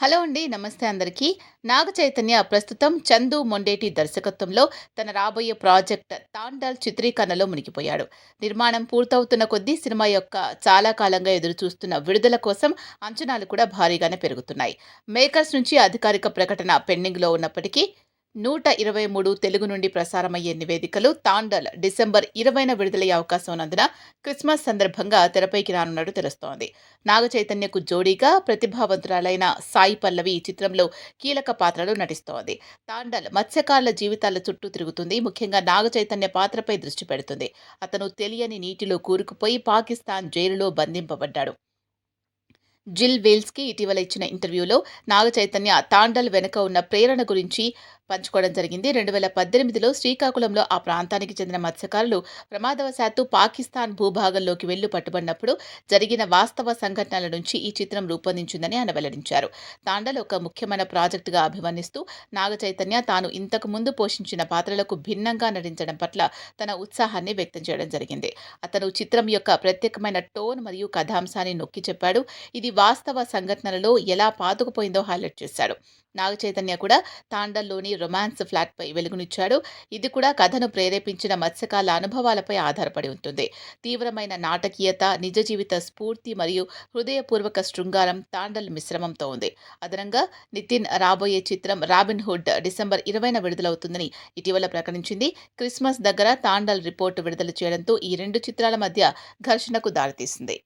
Hello అండి నమస్తే అందరికీ. నాగ చైతన్య ప్రస్తుతం చందు మొండేటి దర్శకత్వంలో తన రాబోయే ప్రాజెక్ట్ తాండాల్ చిత్రీకరణలో మునిగిపోయాడు. నిర్మాణం పూర్తవుతున్న కొద్దీ సినిమా యొక్క చాలా కాలంగా ఎదురు చూస్తున్న విడుదల కోసం అంచనాలు కూడా భారీగానే పెరుగుతున్నాయి. మేకర్స్ నుంచి అధికారిక ప్రకటన పెండింగ్లో ఉన్నప్పటికీ నూట ఇరవై మూడు తెలుగు నుండి ప్రసారమయ్యే నివేదికలు తాండల్ డిసెంబర్ ఇరవైన విడుదలయ్యే అవకాశం ఉన్నందున క్రిస్మస్ సందర్భంగా తెరపైకి రానున్నట్టు తెలుస్తోంది. నాగ చైతన్యకు జోడీగా ప్రతిభావంతురాలైన సాయి పల్లవి ఈ చిత్రంలో కీలక పాత్రలో నటిస్తోంది. తాండల్ మత్స్యకారుల జీవితాల చుట్టూ తిరుగుతుంది. ముఖ్యంగా నాగ చైతన్య పాత్రపై దృష్టి పెడుతుంది. అతను తెలియని నీటిలో కూరుకుపోయి పాకిస్తాన్ జైలులో బంధింపబడ్డాడు. జిల్ వేల్స్కి ఇటీవల ఇచ్చిన ఇంటర్వ్యూలో నాగ చైతన్య తాండల్ వెనుక ఉన్న ప్రేరణ గురించి పంచుకోవడం జరిగింది. రెండు వేల పద్దెనిమిదిలో శ్రీకాకుళంలో ఆ ప్రాంతానికి చెందిన మత్స్యకారులు ప్రమాదవశాత్తు పాకిస్తాన్ భూభాగంలోకి వెళ్ళి పట్టుబడినప్పుడు జరిగిన వాస్తవ సంఘటనల నుంచి ఈ చిత్రం రూపొందించిందని ఆయన వెల్లడించారు. తాండల్ ఒక ముఖ్యమైన ప్రాజెక్టుగా అభివర్ణిస్తూ నాగ చైతన్య తాను ఇంతకు ముందు పోషించిన పాత్రలకు భిన్నంగా నటించడం పట్ల తన ఉత్సాహాన్ని వ్యక్తం చేయడం జరిగింది. అతను చిత్రం యొక్క ప్రత్యేకమైన టోన్ మరియు కథాంశాన్ని నొక్కి చెప్పాడు. ఇది వాస్తవ సంఘటనలలో ఎలా పాతుకుపోయిందో హైలైట్ చేశాడు. నాగ చైతన్య కూడా తాండల్లోని రొమాన్స్ ఫ్లాట్పై వెలుగునిచ్చాడు. ఇది కూడా కథను ప్రేరేపించిన మత్స్యకాల అనుభవాలపై ఆధారపడి ఉంటుంది. తీవ్రమైన నాటకీయత నిజ జీవిత స్ఫూర్తి మరియు హృదయపూర్వక శృంగారం తాండల్ మిశ్రమంతో ఉంది. అదనంగా నితిన్ రాబోయే చిత్రం రాబిన్ హుడ్ డిసెంబర్ ఇరవైన విడుదలవుతుందని ఇటీవల ప్రకటించింది. క్రిస్మస్ దగ్గర తాండల్ రిపోర్టు విడుదల చేయడంతో ఈ రెండు చిత్రాల మధ్య ఘర్షణకు దారితీసింది.